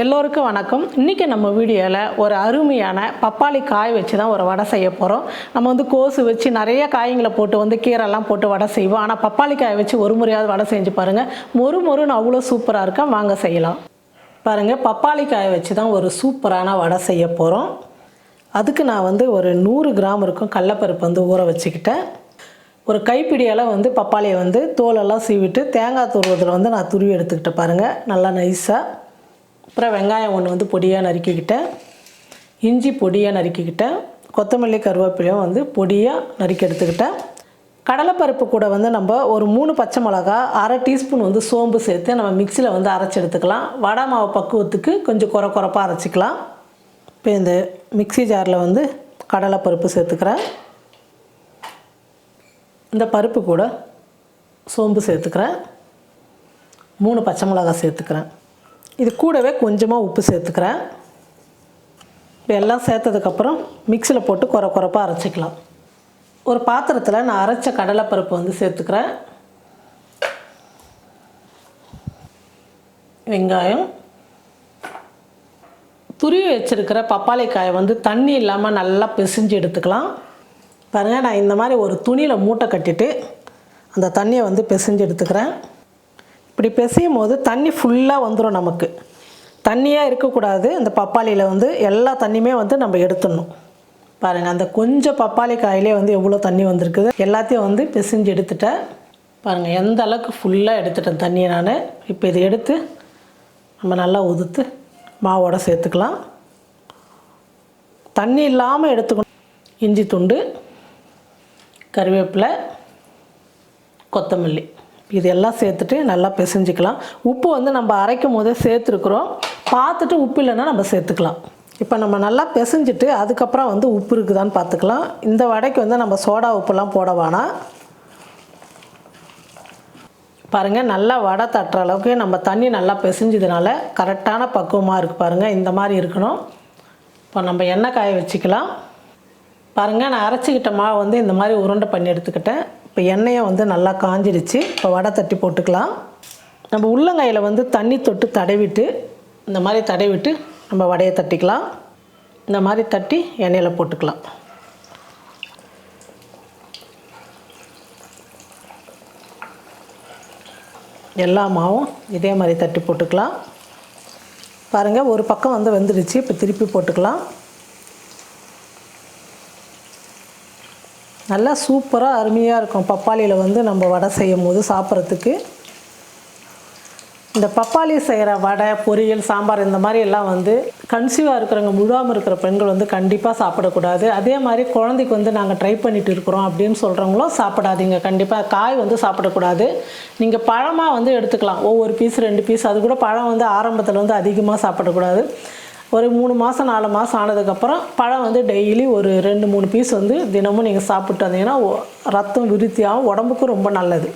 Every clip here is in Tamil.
எல்லோருக்கும் வணக்கம். இன்றைக்கி நம்ம வீடியோவில் ஒரு அருமையான பப்பாளி காய் வச்சு தான் ஒரு வடை செய்ய போகிறோம் நம்ம வந்து கோசு வச்சு நிறைய காய்களை போட்டு வந்து கீரைலாம் போட்டு வடை செய்வோம். ஆனால் பப்பாளி காய் வச்சு ஒரு முறையாவது வடை செஞ்சு பாருங்கள் மொறு மொறுன்னு அவ்வளோ சூப்பராக இருக்கா? வாங்க செய்யலாம். பாருங்கள் பப்பாளி காய் வச்சு தான் ஒரு சூப்பரான வடை செய்ய போகிறோம் அதுக்கு நான் வந்து ஒரு நூறு கிராம் இருக்கும் கடலப்பருப்பு வந்து ஊற வச்சுக்கிட்டேன். ஒரு கைப்பிடியால் வந்து பப்பாளியை வந்து தோலெல்லாம் சீவிட்டு தேங்காய் துருவத்தில் வந்து நான் துருவி எடுத்துக்கிட்டேன் பாருங்கள் நல்லா நைஸாக அப்புறம் வெங்காயம் ஒன்று வந்து பொடியாக நறுக்கிக்கிட்டேன் இஞ்சி பொடியாக நறுக்கிக்கிட்டேன் கொத்தமல்லி கருவேப்பிலையும் வந்து பொடியாக நறுக்கி எடுத்துக்கிட்டேன் கடலைப்பருப்பு கூட வந்து நம்ம ஒரு மூணு பச்சை மிளகா அரை டீஸ்பூன் வந்து சோம்பு சேர்த்து நம்ம மிக்சியில் வந்து அரைச்சி எடுத்துக்கலாம். வடை மாவு பக்குவத்துக்கு கொஞ்சம் குறை குறைப்பாக அரைச்சிக்கலாம். இப்போ இந்த மிக்ஸி ஜாரில் வந்து கடலைப்பருப்பு சேர்த்துக்கிறேன். இந்த பருப்பு கூட சோம்பு சேர்த்துக்கிறேன். மூணு பச்சை மிளகா சேர்த்துக்கிறேன். இது கூடவே கொஞ்சமாக உப்பு சேர்த்துக்கிறேன். இப்போ எல்லாம் சேர்த்ததுக்கப்புறம் மிக்சியில் போட்டு குறை குறைப்பாக அரைச்சிக்கலாம். ஒரு பாத்திரத்தில் நான் அரைச்ச கடலைப்பருப்பு வந்து சேர்த்துக்கிறேன். வெங்காயம். துருவி வச்சுருக்கிற பப்பாளிக்காயை வந்து தண்ணி இல்லாமல் நல்லா பிசைஞ்சு எடுத்துக்கலாம். பாருங்கள் நான் இந்த மாதிரி ஒரு துணியில் மூட்டை கட்டிட்டு அந்த தண்ணியை வந்து பிசைஞ்சு எடுத்துக்கிறேன். இப்படி பிசையும் போது தண்ணி ஃபுல்லாக வந்துடும் நமக்கு. தண்ணியாக இருக்கக்கூடாது. இந்த பப்பாளியில் வந்து எல்லா தண்ணியுமே வந்து நம்ம எடுத்துடணும். பாருங்கள் அந்த கொஞ்சம் பப்பாளி காயிலே வந்து எவ்வளோ தண்ணி வந்திருக்குது. எல்லாத்தையும் வந்து பிசைஞ்சு எடுத்துட்டேன் பாருங்கள் எந்த அளவுக்கு ஃபுல்லாக எடுத்துட்டேன் தண்ணியை நான். இப்போ இதை எடுத்து நம்ம நல்லா உதுத்து மாவோட சேர்த்துக்கலாம். தண்ணி இல்லாமல் எடுத்துக்கணும். இஞ்சி துண்டு கருவேப்பிலை கொத்தமல்லி. இது எல்லாம் சேர்த்துட்டு நல்லா பிசைஞ்சிக்கலாம். உப்பு வந்து நம்ம அரைக்கும் போதே சேர்த்துருக்குறோம். பார்த்துட்டு உப்பு இல்லைன்னா நம்ம சேர்த்துக்கலாம். இப்போ நம்ம நல்லா பிசைஞ்சிட்டு அதுக்கப்புறம் வந்து உப்பு இருக்குதான்னு பார்த்துக்கலாம். இந்த வடைக்கு வந்து நம்ம சோடா உப்புலாம் போட வேணாம். பாருங்கள் நல்லா வடை தட்டுற அளவுக்கு நம்ம தண்ணி நல்லா பிசைஞ்சதுனால கரெக்டான பக்குவமாக இருக்குது பாருங்கள் இந்த மாதிரி இருக்கணும். இப்போ நம்ம எண்ணெய் காய வச்சுக்கலாம். பாருங்கள் நான் அரைச்சிக்கிட்ட மாவு வந்து இந்த மாதிரி உருண்டை பண்ணி எடுத்துக்கிட்டேன். இப்போ எண்ணெயை வந்து நல்லா காஞ்சிடுச்சு. இப்போ வடை தட்டி போட்டுக்கலாம். நம்ம உள்ளங்கையில் வந்து தண்ணி தொட்டு தடவிட்டு இந்த மாதிரி தடவிட்டு நம்ம வடையை தட்டிக்கலாம். இந்த மாதிரி தட்டி எண்ணெயில் போட்டுக்கலாம். எல்லா மாவும் இதே மாதிரி தட்டி போட்டுக்கலாம். பாருங்கள் ஒரு பக்கம் வந்து வெந்துடுச்சு. இப்போ திருப்பி போட்டுக்கலாம். நல்லா சூப்பராக அருமையாக இருக்கும். பப்பாளியில் வந்து நம்ம வடை செய்யும் போது சாப்பிட்றதுக்கு. இந்த பப்பாளி செய்கிற வடை பொரியல் சாம்பார் இந்த மாதிரி எல்லாம் வந்து கன்சீவாக இருக்கிறவங்க முழுவாமல் இருக்கிற பெண்கள் வந்து கண்டிப்பாக சாப்பிடக்கூடாது. அதே மாதிரி குழந்தைக்கு வந்து நாங்கள் ட்ரை பண்ணிட்டு இருக்கிறோம் அப்படின்னு சொல்கிறவங்களும் சாப்பிடாதீங்க. கண்டிப்பாக காய் வந்து சாப்பிடக்கூடாது. நீங்கள் பழமாக வந்து எடுத்துக்கலாம். ஒவ்வொரு பீஸ் ரெண்டு பீஸ் அது கூட பழம் வந்து ஆரம்பத்தில் வந்து அதிகமாக சாப்பிடக்கூடாது. ஒரு மூணு மாதம் நாலு மாதம் ஆனதுக்கப்புறம் பழம் வந்து டெய்லி ஒரு ரெண்டு மூணு பீஸ் வந்து தினமும் நீங்கள் சாப்பிட்டு வந்தீங்கன்னா ரத்தம் விருத்தியாகவும் உடம்புக்கும் ரொம்ப நல்லது.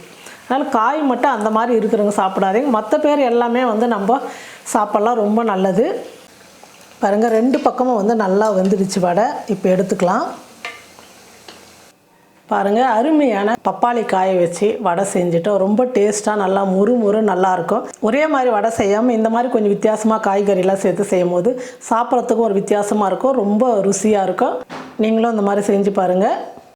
அதனால் காய் மட்டும் அந்த மாதிரி இருக்கிறவங்க சாப்பிடாதீங்க. மற்ற பேர் எல்லாமே வந்து நம்ம சாப்பிட்லாம் ரொம்ப நல்லது. பாருங்கள் ரெண்டு பக்கமும் வந்து நல்லா வெந்துடுச்சு வடை. இப்போ எடுத்துக்கலாம். பாருங்கள் அருமையான பப்பாளி காய வச்சு வடை செஞ்சுட்டோம். ரொம்ப டேஸ்ட்டாக நல்லா முறு முறு நல்லாயிருக்கும் ஒரே மாதிரி வடை செய்யாமல் இந்த மாதிரி கொஞ்சம் வித்தியாசமாக காய்கறிலாம் சேர்த்து செய்யும் போது சாப்பிட்றதுக்கும் ஒரு வித்தியாசமாக இருக்கும். ரொம்ப ருசியாக இருக்கும். நீங்களும் இந்த மாதிரி செஞ்சு பாருங்கள்